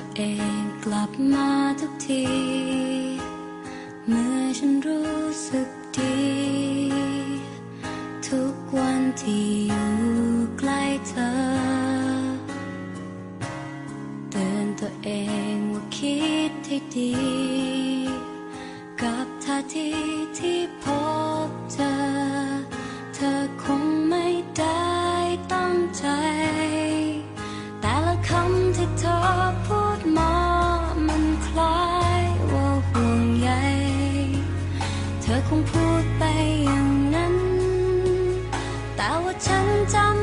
ตัวเองกลับมาทุกที เมื่อฉันรู้สึกดี ทุกวันที่อยู่ใกล้เธอ เตือนตัวเองว่าคิดให้ดี งพูดไปอย่างนั้น แต่ว่าฉันจำ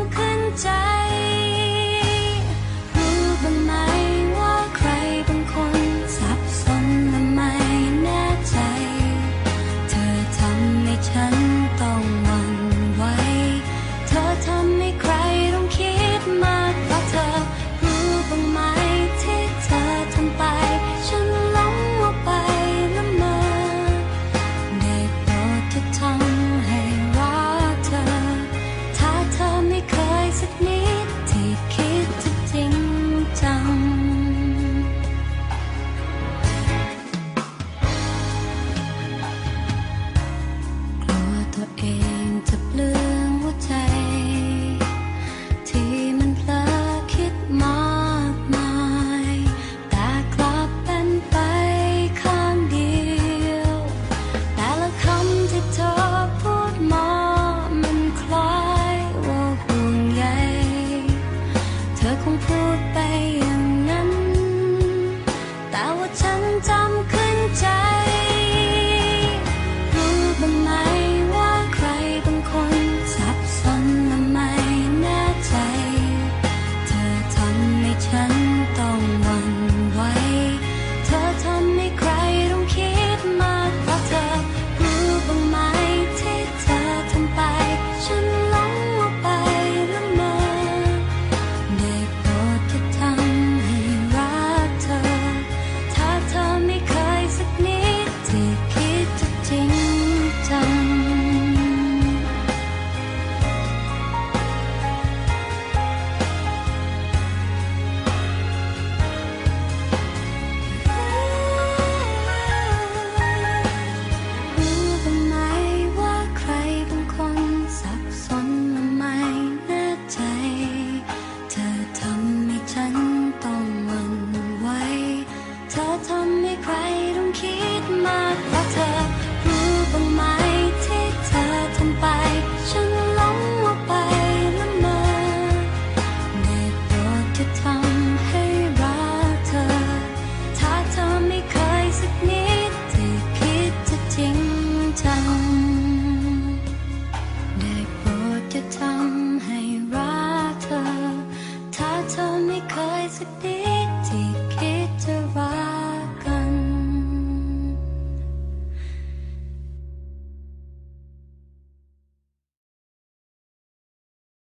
sit there.